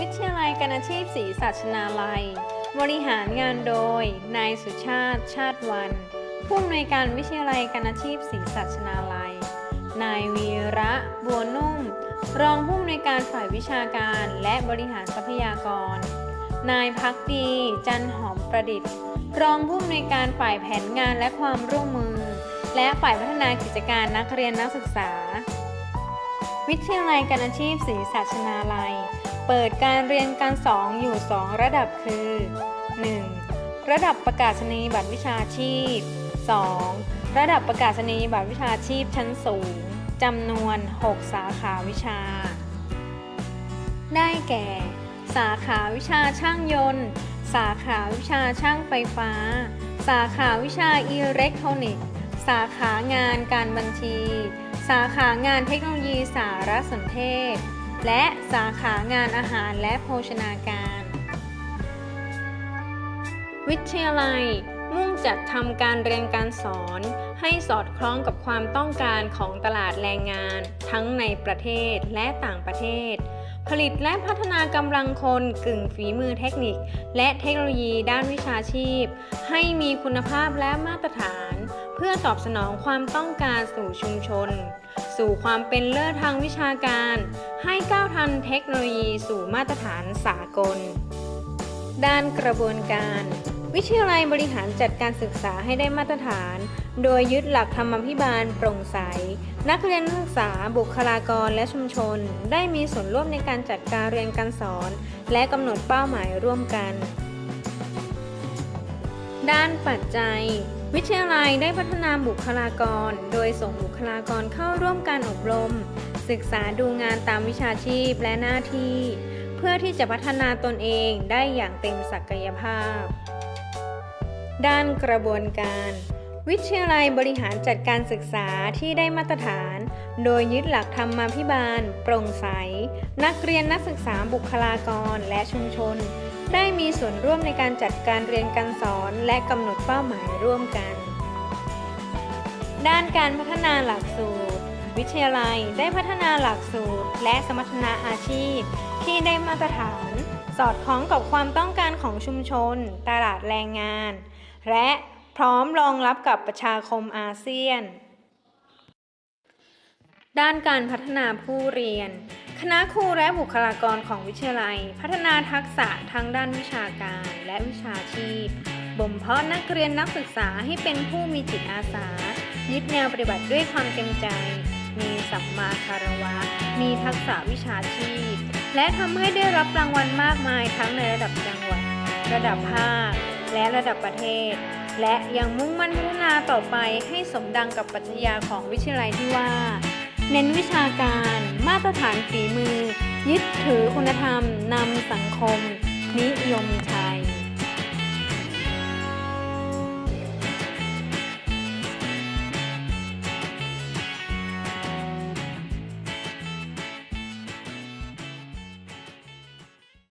วิทยาลัยการอาชีพศรีสัชนาลัย บริหารงานโดย นายสุชาติ ชาติวัน ผู้อำนวยการวิทยาลัยการอาชีพศรีสัชนาลัย นายวีระบัวนุ่ม รองผู้อำนวยการฝ่ายวิชาการและบริหารทรัพยากร นายพักดี จันหอมประดิษฐ์ รองผู้อำนวยการฝ่ายแผนงานและความร่วมมือ และฝ่ายพัฒนากิจการนักเรียนนักศึกษา วิทยาลัยการอาชีพศรีสัชนาลัย เปิดการเรียนการสอนอยู่ 2 ระดับคือ 1. ระดับประกาศนียบัตรวิชาชีพ 2. ระดับประกาศนียบัตรวิชาชีพชั้นสูงจำนวน 6 สาขาวิชา ได้แก่ สาขาวิชาช่างยนต์ สาขาวิชาช่างไฟฟ้า สาขาวิชาอิเล็กทรอนิกส์สาขางานการบัญชี สาขางานเทคโนโลยีสารสนเทศ และสาขางานอาหารและโภชนาการ วิทยาลัย มุ่งจัดทำการเรียนการสอน ให้สอดคล้องกับความต้องการของตลาดแรงงาน ทั้งในประเทศและต่างประเทศ ผลิตและพัฒนากำลังคนกึ่งฝีมือเทคนิค และเทคโนโลยีด้านวิชาชีพ ให้มีคุณภาพและมาตรฐาน เพื่อตอบสนองความต้องการสู่ชุมชน สู่ความเป็นเลิศทางวิชาการ ให้ก้าวทันเทคโนโลยีสู่มาตรฐานสากล ด้านกระบวนการ วิทยาลัยบริหารจัดการศึกษาให้ได้มาตรฐาน โดยยึดหลักธรรมพิบาลโปร่งใส นักเรียนนักศึกษาบุคลากรและชุมชน ได้มีส่วนร่วมในการจัดการเรียนการสอน และกำหนดเป้าหมายร่วมกัน ด้านปัจจัย วิทยาลัยได้พัฒนาบุคลากร โดยส่งบุคลากรเข้าร่วมการอบรม ศึกษาดูงานตามวิชาชีพและหน้าที่ เพื่อที่จะพัฒนาตนเองได้อย่างเต็มศักยภาพ ด้านกระบวนการ วิทยาลัยบริหารจัดการศึกษาที่ได้มาตรฐาน โดยยึดหลักธรรมาภิบาล โปร่งใส นักเรียนนักศึกษาบุคลากรและชุมชน ได้มีส่วนร่วมในการจัดการเรียนการสอนและกำหนดเป้าหมายร่วมกัน ด้านการพัฒนาหลักสูตร วิทยาลัยได้พัฒนาหลักสูตร และสมรรถนะอาชีพ ที่ได้มาตรฐาน สอดคล้องกับความต้องการของชุมชน ตลาดแรงงาน และพร้อมรองรับกับประชาคมอาเซียน ด้านการพัฒนาผู้เรียน คณะครูและบุคลากรของวิทยาลัย พัฒนาทักษะทั้งด้านวิชาการและวิชาชีพ บ่มเพาะนักเรียนนักศึกษาให้เป็นผู้มีจิตอาสา ยึดแนวปฏิบัติด้วยความเต็มใจ มีสัมมาคารวะ มีทักษะวิชาชีพ และทำให้ได้รับรางวัลมากมายทั้งในระดับจังหวัด ระดับภาค และระดับประเทศ และยังมุ่งมั่นพัฒนาต่อไปให้สมดังกับปรัชญาของวิทยาลัยที่ว่า เน้นวิชาการมาตรฐานฝีมือ ยึดถือคุณธรรมนำสังคม นิยมช